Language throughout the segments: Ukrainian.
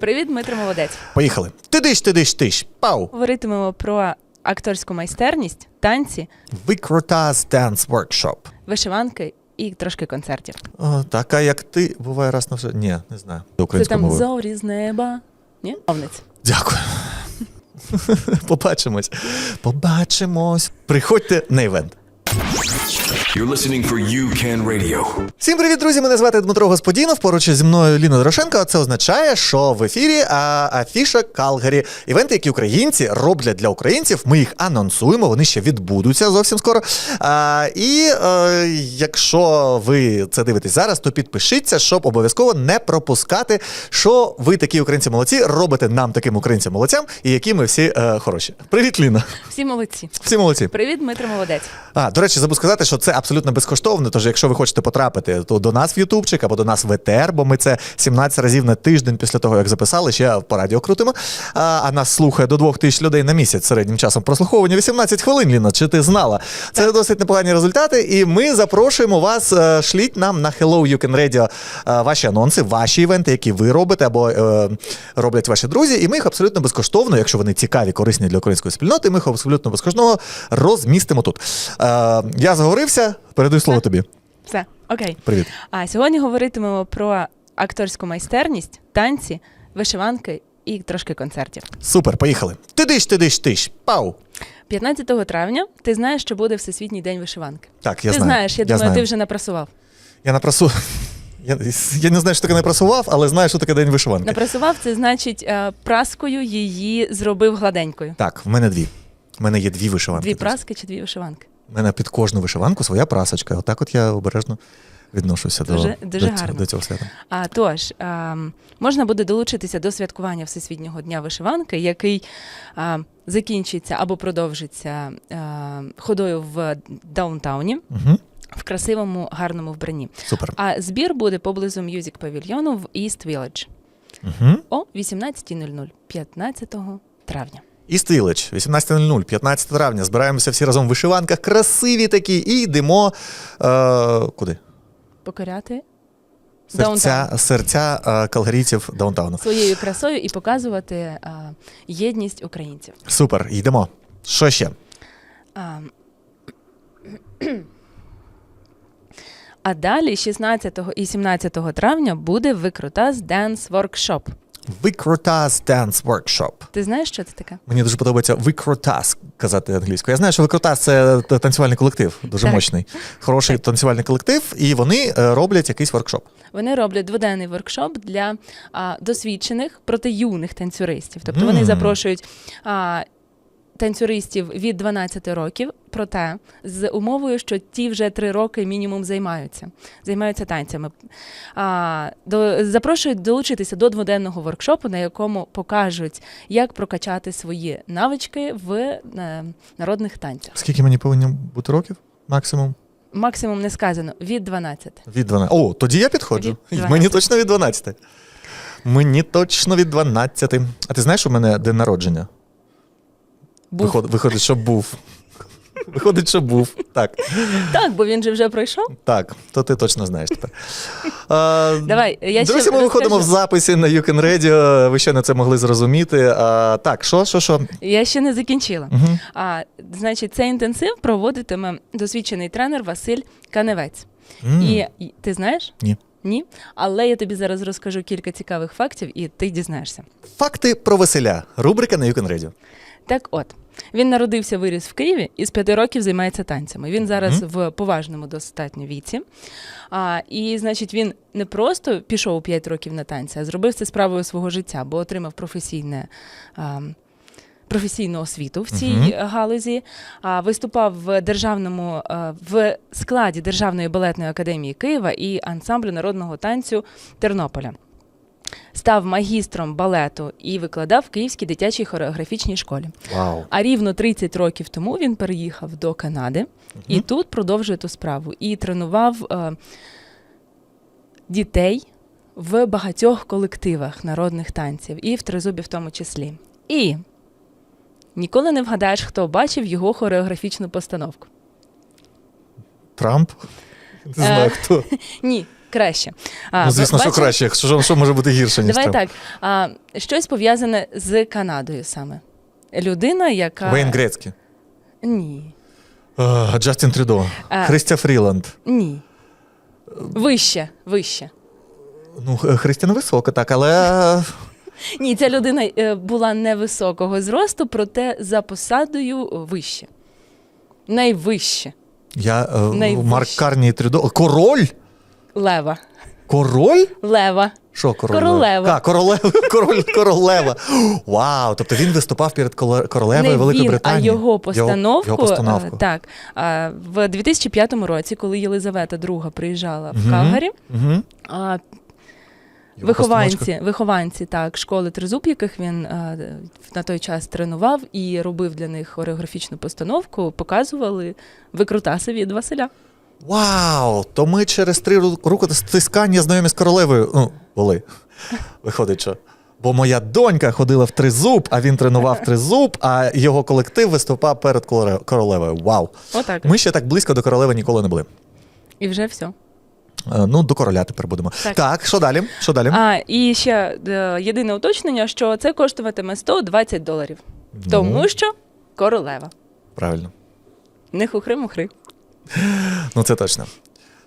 Привіт, Дмитро Молодець. Поїхали. Тидиш, тидиш, тиш. Пау. Говоритимемо про акторську майстерність, танці, Викрутас Dance Workshop. вишиванки і трошки концертів. О, така, як ти, буває раз на все. Ні, не знаю. Це Українською там мовою. зорі з неба. Ні? Овниць. Дякую. Побачимось. Побачимось. Приходьте на івент. You're listening for UCAN Radio. Всім привіт, друзі! Мене звати Дмитро Господінов. Поруч зі мною Ліна Дорошенко. А Це означає, що в ефірі а, афіша Калгарі. Івенти, які українці роблять для українців. Ми їх анонсуємо. Вони ще відбудуться зовсім скоро. А, і е, якщо ви це дивитесь зараз, то підпишіться, щоб обов'язково не пропускати, що ви такі українці молодці робите нам таким українцям молодцям, і які ми всі е, хороші. Привіт, Ліна. Всі молодці. Всі молодці. Привіт, Дмитро Молодець. А, до речі, забув сказати, що це абсолютно безкоштовно. Тож, якщо ви хочете потрапити, то до нас в Ютубчик або до нас в ЕТР, бо ми це 17 разів на тиждень після того, як записали, ще по радіо крутимо. А, а нас слухає до 2 тисяч людей на місяць середнім часом прослуховування 18 хвилин, Ліна. Чи ти знала? Це досить непогані результати. І ми запрошуємо вас. е, Шліть нам на Hello You Can Radio е, ваші анонси, ваші івенти, які ви робите або е, роблять ваші друзі. І ми їх абсолютно безкоштовно, якщо вони цікаві, корисні для української спільноти, ми їх абсолютно безкоштовно розмістимо тут. Е, я заговорився, передаю слово тобі. Все, окей. Привіт. А сьогодні говоритимемо про акторську майстерність, танці, вишиванки і трошки концертів. Супер, поїхали. Тидиш, тидиш, тиш. Пау. 15 травня ти знаєш, що буде Всесвітній день вишиванки. Так, я ти знаю. знаєш, я, думаю, знаю. ти вже напрасував. Я напрасу. Я, я не знаю, що таке не прасував, але знаю, що таке день вишиванки. Напрасував це значить е, праскою її зробив гладенькою. Так, в мене дві. В мене є дві вишиванки. Дві праски чи дві вишиванки? У мене під кожну вишиванку своя прасочка. Отак от я обережно відношуся Дуже- до, дуже до, гарно. до цього свята. А тож ем, можна буде долучитися до святкування Всесвітнього дня вишиванки, який е, закінчиться або продовжиться е, ходою в даунтауні Угу. в красивому гарному вбранні. Супер. А збір буде поблизу Music павільйону в East Village Угу. о 18.00 15 травня. East Village, 18.00, 15 травня. Збираємося всі разом в вишиванках, красиві такі, і йдемо. Е, куди? Покоряти Серця, серця е, калгарійців даунтауну. своєю красою і показувати е, єдність українців. Супер, йдемо. Що ще? А, а далі, 16 і 17 травня, буде Викрутас Dance Workshop. Викрутас Dance Workshop. Ти знаєш, що це таке? Мені дуже подобається викрутас казати англійською. Я знаю, що викрутас це танцювальний колектив, дуже Так. мощний. Хороший танцювальний колектив, і вони е, роблять якийсь воркшоп. Вони роблять дводенний воркшоп для а, досвідчених проти юних танцюристів. Тобто вони запрошують а, танцюристів від 12 років, проте з умовою, що ті вже 3 роки мінімум займаються, займаються танцями. А, до, запрошують долучитися до дводенного воркшопу, на якому покажуть, як прокачати свої навички в е, народних танцях. Скільки мені повинно бути років? Максимум? Максимум не сказано від 12. Від 12. О, тоді я підходжу. Від 12. Мені точно від 12. Мені точно від 12. А ти знаєш, у мене день народження? Був. Виход, виходить, що був. Виходить, що був. Так, Так, бо він же вже пройшов. так, то ти точно знаєш тепер. А, Давай, я ще Друзі, ми виходимо в розкажу. записі на You Can Radio. Ви ще не це могли зрозуміти. А, так, що, що, що? Я ще не закінчила. Угу. А значить, цей інтенсив проводитиме досвідчений тренер Василь Каневець. М, І, і ти знаєш? Ні. Ні. Але я тобі зараз розкажу кілька цікавих фактів, і ти дізнаєшся. Факти про веселя. Рубрика на You Can Radio. Так от. Він народився, виріс в Києві і з п'яти років займається танцями. Він зараз в поважному достатньо віці. А, і, значить, він не просто пішов у 5 років на танці, а зробив це справою свого життя, бо отримав професійне. А, Професійну освіту в цій Мгм. галузі, а виступав в державному е, в складі Державної балетної академії Києва і ансамблю народного танцю Тернополя. Став магістром балету і викладав в Київській дитячій хореографічній школі. Вау. А рівно 30 років тому він переїхав до Канади і тут продовжує ту справу. І тренував е, дітей в багатьох колективах народних танців, і в тризубі в тому числі. І ніколи не вгадаєш, хто бачив його хореографічну постановку. Трамп? Не знаю Е. хто. Ні, краще. А, Ну, звісно, що краще. Що, що може бути гірше, ніж Давай так. А, щось пов'язане з Канадою саме. Людина, яка. Вейн Грецький. Ні. А, Джастін Трюдо. А. Христя Фріланд. Ні. Вище, вище. Ну, Х- Христя невисока, так, але. Ні, ця людина е, була невисокого зросту, проте за посадою вище. Найвище. Я е, Найвище. Марк Карні Трюдо. Король? Лева. Король? Лева. Що королева? Королева. А, королева. Король, королева. Вау! Тобто він виступав перед королевою Не Великої він, Британії. а його постановку. Його, його постановку. е, Так. А, В 2005 році, коли Єлизавета II приїжджала в Угу. а, Вихованці, вихованці так, школи Тризуб, яких він е, на той час тренував і робив для них хореографічну постановку, показували викрутаси від Василя. Вау! То ми через три ру- рукостискання знайомі з королевою. Ну, були. Виходить, що. Бо моя донька ходила в тризуб, а він тренував тризуб, а його колектив виступав перед королевою. Вау! Отак. Ми ще так близько до королеви ніколи не були. І вже все. Е, Ну, до короля тепер будемо. Так. Так, що далі? Що далі? А, і ще е, єдине уточнення, що це коштуватиме 120 доларів. Ну. Тому що королева. Правильно. Не хухри-мухри. Ну, це точно.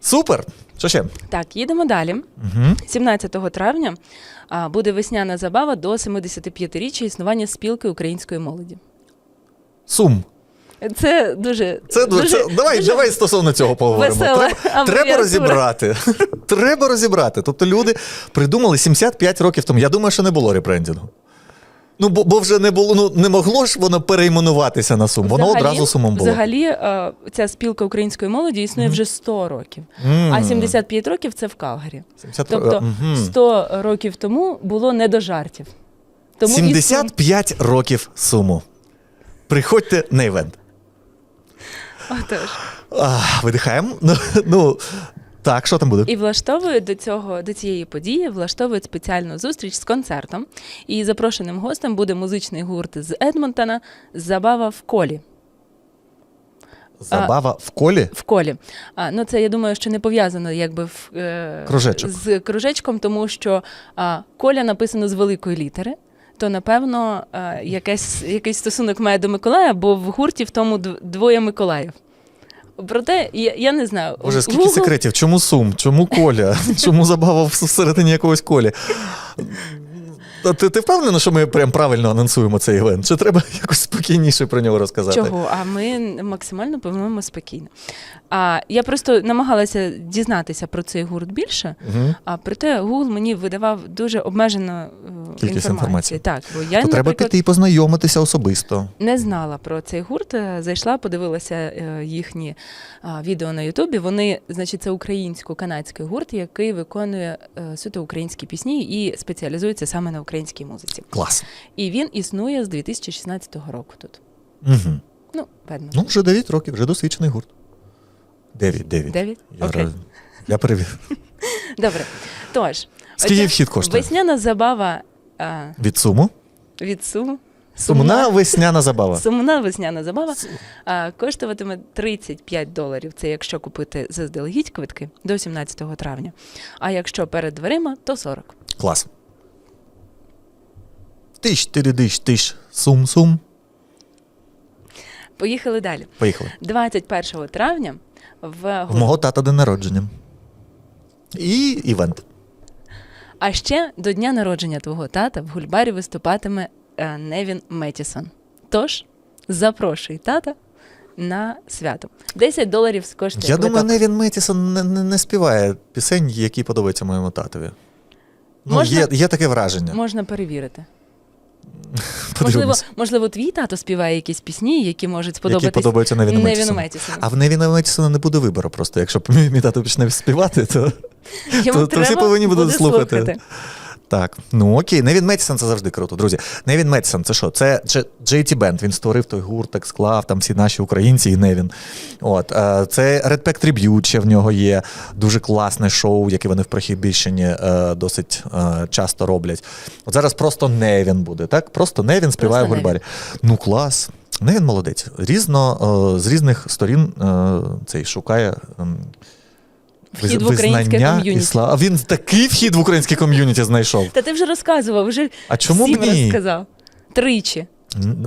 Супер! Що ще? Так, їдемо далі. Угу. 17 травня а, буде весняна забава до 75-річчя існування спілки української молоді. Сум. Це дуже Це, дуже, це давай, дуже давай стосовно цього поговоримо. весела Треба, треба розібрати. треба розібрати. Тобто люди придумали 75 років тому. Я думаю, що не було ребрендінгу. Ну, бо, бо вже не було, ну не могло ж воно перейменуватися на сум. Воно Взагалі- одразу сумом було. Взагалі, е, ця спілка української молоді існує вже 100 років, М. а 75 років це в Калгарі. 70 Тобто Мгм. 100 років тому було не до жартів. Тому і Сум- 75 років суму. Приходьте на івент. Отож. А, видихаємо. Ну, ну, так, що там буде? І влаштовують до цього до цієї події, влаштовують спеціальну зустріч з концертом. І запрошеним гостем буде музичний гурт з Едмонтона Забава в колі. Забава в колі. В колі. А, ну це я думаю, що не пов'язано якби в, е, Кружечок. з кружечком, тому що а, коля написано з великої літери. То напевно е, якесь, якийсь стосунок має до Миколая, бо в гурті в тому дв- двоє Миколаїв. Проте я, я не знаю. Боже, скільки Google- секретів? Чому сум? Чому коля? Чому забава в- всередині якогось колі? А Ти, ти впевнена, що ми прям правильно анонсуємо цей івент? Чи треба якось спокійніше про нього розказати? Чого? А ми максимально по-моєму спокійно. А я просто намагалася дізнатися про цей гурт більше. Угу. А проте Google мені видавав дуже обмежену е, Кількість інформації. Так, бо я, То треба піти і познайомитися особисто. не знала про цей гурт. е, Зайшла, подивилася е, їхні відео на Ютубі. Вони, значить, це українсько-канадський гурт, який виконує суто українські пісні і спеціалізується саме на українській музиці. Клас. І він існує з 2016 року тут. Угу. Ну, певно. Ну, вже 9 років, вже досвідчений гурт. 9, 9. Дев'ять? Я, Окей. раз- я перевів. Добре. Тож, Скільки вхід коштує? Весняна забава а, Від суму? від суму. Сумна весняна забава. Сумна весняна забава а, коштуватиме 35 доларів. Це якщо купити заздалегідь квитки до 17 травня. А якщо перед дверима, то 40. Клас. Тиш, тиридиш, тиш. Сум, сум. Поїхали далі. Поїхали. 21 травня в, В мого тата день народження. І івент. а ще до дня народження твого тата в гульбарі виступатиме е, Невін Метісон. Тож запрошуй тата на свято. 10 доларів коштує Я квиток. думаю, Невін Метісон не, не, не співає пісень, які подобаються моєму татові. Ну, Можна- є, є таке враження. Можна перевірити. Можливо, можливо, твій тато співає якісь пісні, які можуть сподобатися. які подобаються Невіну Невіну Метісону. Метісону. А в Невіна Метісона не буде вибору просто. Якщо мій, тато почне співати, то то- то всі повинні будуть буде слухати. Так. Ну окей, Невін Метісон це завжди круто, друзі. Невін Метісон це що? Це JT Band. Він створив той гурт, так склав, там всі наші українці і Невін. От, е, це Red Pack Tribute ще в нього є. Дуже класне шоу, яке вони в Прохідбільщині е, досить е, часто роблять. От зараз просто Невін буде, так? Просто Невін співає в Просто гульбарі. Ну клас. Невін молодець. Різно, з різних сторін цей шукає. Вхід в українське ком'юніті. А він такий вхід в українське ком'юніті знайшов. Та ти вже розказував, вже А чому всім б ні? розказав. Тричі.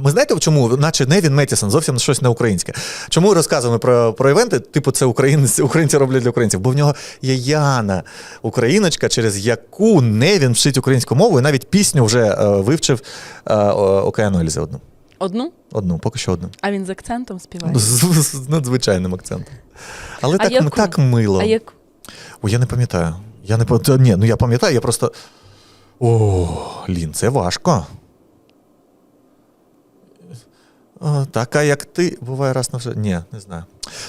Ми знаєте, чому? Наче Невін Метісон, зовсім щось не українське. Чому розказуємо про, про івенти? Типу, це українці, українці роблять для українців. Бо в нього є Яна, україночка, через яку Невін вчить українську мову, і навіть пісню вже е, вивчив е, Океану Ельзи одну. Одну, Одну, поки що одну. а він з акцентом співає. З, з, надзвичайним акцентом. Але А так, яку? так мило. А як Ой, я не пам'ятаю. Я не пам'ятаю. Ні, ну я пам'ятаю, я просто. О, Лін, це важко. О, така, як ти, буває раз на все. Ні, не знаю.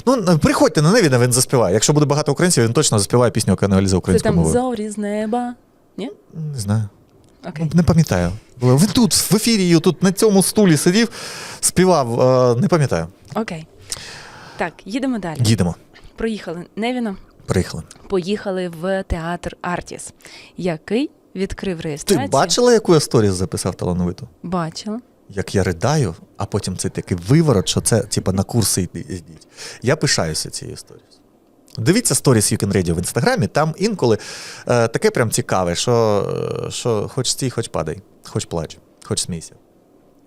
Ну, приходьте на Невіна, він заспіває. Якщо буде багато українців, він точно заспіває пісню, яка аналізує це там зорі з неба? Ні? Не знаю. Окей. Не пам'ятаю. Він тут, в ефірі, тут на цьому стулі сидів, співав. е, Не пам'ятаю. Окей. Так, їдемо далі. Їдемо. Проїхали Невіна, Приїхали. поїхали в театр Артіс, який відкрив Ти бачила, яку я сторіс записав талановиту? Бачила. як я ридаю, а потім цей такий виворот, що це типа на курси йдіть. Я пишаюся цією історією. Дивіться сторіс Can Radio в інстаграмі, там інколи е, таке прям цікаве, що, е, що хоч стій, хоч падай, хоч плач, хоч смійся.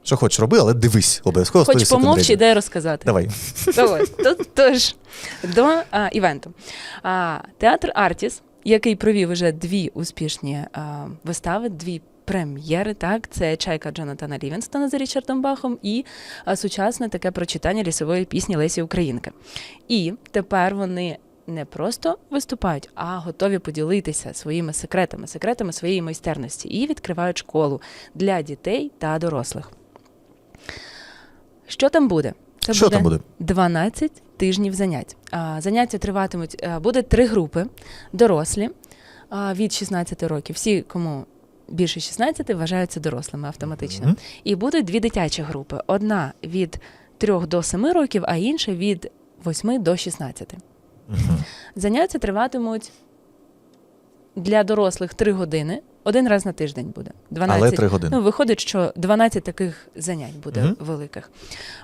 Що хочеш роби, але дивись обов'язково Хоч помовчи, дай розказати. Давай. Давай. Тож, до а, івенту. А, театр Артіс, який провів вже дві успішні а, вистави, дві прем'єри, так, це чайка Джонатана Лівінстона за Річардом Бахом і сучасне таке прочитання лісової пісні Лесі Українки. І тепер вони. Не просто виступають, а готові поділитися своїми секретами, секретами своєї майстерності і відкривають школу для дітей та дорослих. Що там буде? Це Що там буде? 12 тижнів занять. Заняття триватимуть, буде три групи дорослі від 16 років. Всі, кому більше 16, вважаються дорослими автоматично. Мгм. І будуть дві дитячі групи: одна від 3 до 7 років, а інша від 8 до 16. Заняття триватимуть для дорослих 3 години. Один раз на тиждень буде. 12, Але три години. Ну, виходить, що 12 таких занять буде Мгм. великих.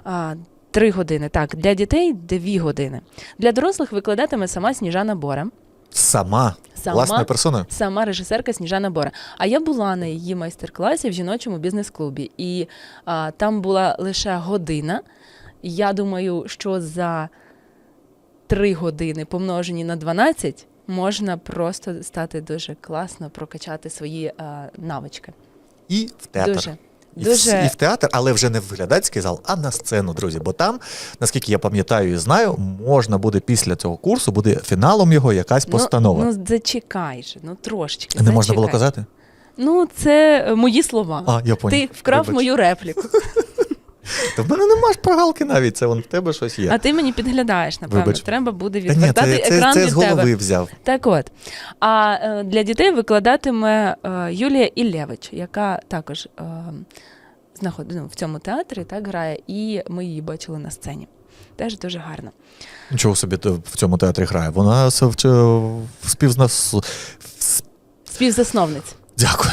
А, Три години. Так, для дітей дві години. Для дорослих викладатиме сама Сніжана Бора, Сама, Сама? власна персона. сама режисерка Сніжана Бора. А я була на її майстер-класі в жіночому бізнес-клубі, і а, там була лише година. Я думаю, що за три години помножені на 12 можна просто стати дуже класно, прокачати свої а, навички. І в театр. Дуже. І, Дуже в, і в театр, але вже не в глядацький зал, а на сцену, друзі. Бо там, наскільки я пам'ятаю і знаю, можна буде після цього курсу, буде фіналом його якась постанова. Ну, ну зачекай же, ну трошечки. не можна було казати? Ну, це е, мої слова. А, я поняв. Ти вкрав Вибач. мою репліку, Та в мене нема ж прогалки навіть, це вон в тебе щось є. а ти мені підглядаєш, напевно. Вибач. Треба буде Та ні, відвертати це, це, екран це від з голови тебе. взяв. Так от. А е, для дітей викладатиме е, Юлія Іллєвич, яка також е, знаходиться ну, в цьому театрі, так грає, і ми її бачили на сцені. Теж дуже гарно. Нічого собі ти в цьому театрі грає. Вона с- в, Співзасновниць. Дякую.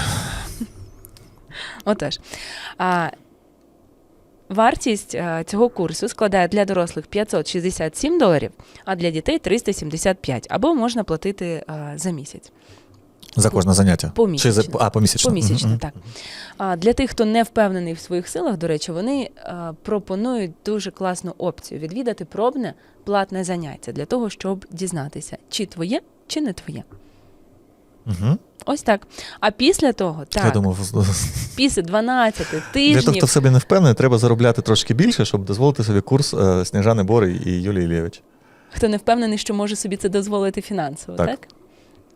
Отож. А, вартість цього курсу складає для дорослих 567 доларів, а для дітей 375, або можна платити за місяць. За кожне заняття. Помісячно. Чи за, а, помісячно. Помісячно, так. А, для тих, хто не впевнений в своїх силах, до речі, вони а, пропонують дуже класну опцію відвідати пробне платне заняття для того, щоб дізнатися, чи твоє, чи не твоє. Мгм. Ось так. А після того, Я так, думав, після 12 для того, тижнів хто в собі не впевнений, треба заробляти трошки більше, щоб дозволити собі курс е, Сніжани Бори і Юлії Лєвич. Хто не впевнений, що може собі це дозволити фінансово, так? Так.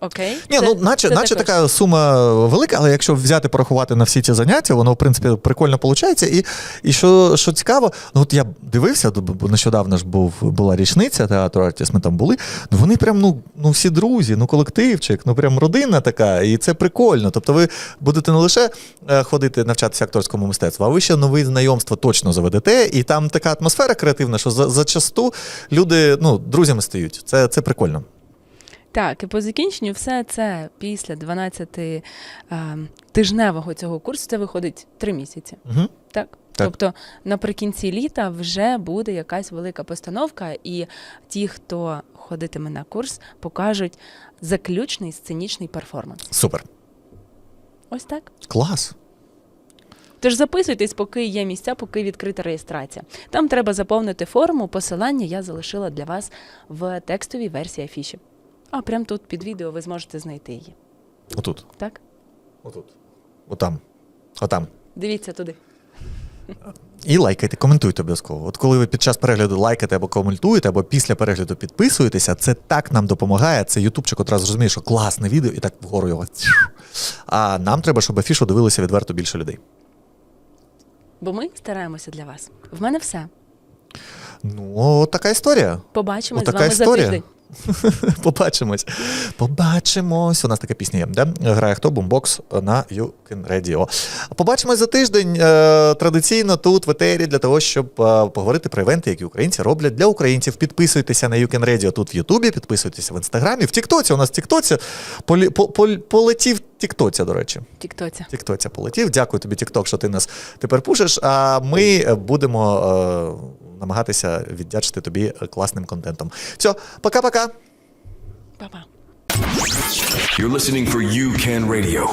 Окей. Ні, Це- ну наче, це наче така сума велика, але якщо взяти порахувати на всі ці заняття, воно в принципі прикольно виходить. І, і що, що цікаво, ну от я дивився, бо нещодавно ж був була річниця театру Артіс, ми там були. Ну вони прям ну, ну всі друзі, ну колективчик, ну прям родина така, і це прикольно. Тобто ви будете не лише е, ходити навчатися акторському мистецтву, а ви ще нові знайомства точно заведете. І там така атмосфера креативна, що за, зачасту люди ну, друзями стають. Це, це прикольно. Так, і по закінченню все це після 12 е, тижневого цього курсу, це виходить 3 місяці. Угу. Так, Так. Тобто наприкінці літа вже буде якась велика постановка, і ті, хто ходитиме на курс, покажуть заключний сценічний перформанс. Супер. Ось так. Клас. Тож записуйтесь, поки є місця, поки відкрита реєстрація. Там треба заповнити форму. Посилання я залишила для вас в текстовій версії афіші. А прямо тут під відео ви зможете знайти її. Отут. Так? Отут. Отам. Отам. Дивіться туди. І лайкайте, коментуйте обов'язково. От коли ви під час перегляду лайкаєте або коментуєте, або після перегляду підписуєтеся, це так нам допомагає. Це ютубчик одразу зрозуміє, що класне відео, і так вгору його. А нам треба, щоб афішу дивилося відверто більше людей. Бо ми стараємося для вас. В мене все. Ну, от така історія. Побачимось з Отака вами історія. за тиждень. Побачимось. Побачимось. У нас така пісня є, де грає хто бумбокс на Can Radio. Побачимось за тиждень е, традиційно тут в етері для того, щоб е, поговорити про івенти, які українці роблять для українців. Підписуйтеся на Can Radio тут в Ютубі, підписуйтеся в інстаграмі. В Тіктоці у нас в Тіктоці полі, по, пол- полетів Тіктоця, до речі. Тіктоця. Тіктоця полетів. Дякую тобі, Тікток, що ти нас тепер пушиш. А ми будемо е, намагатися віддячити тобі е, класним контентом. Все, пока-пока. Па-па. You're listening for You Can Radio.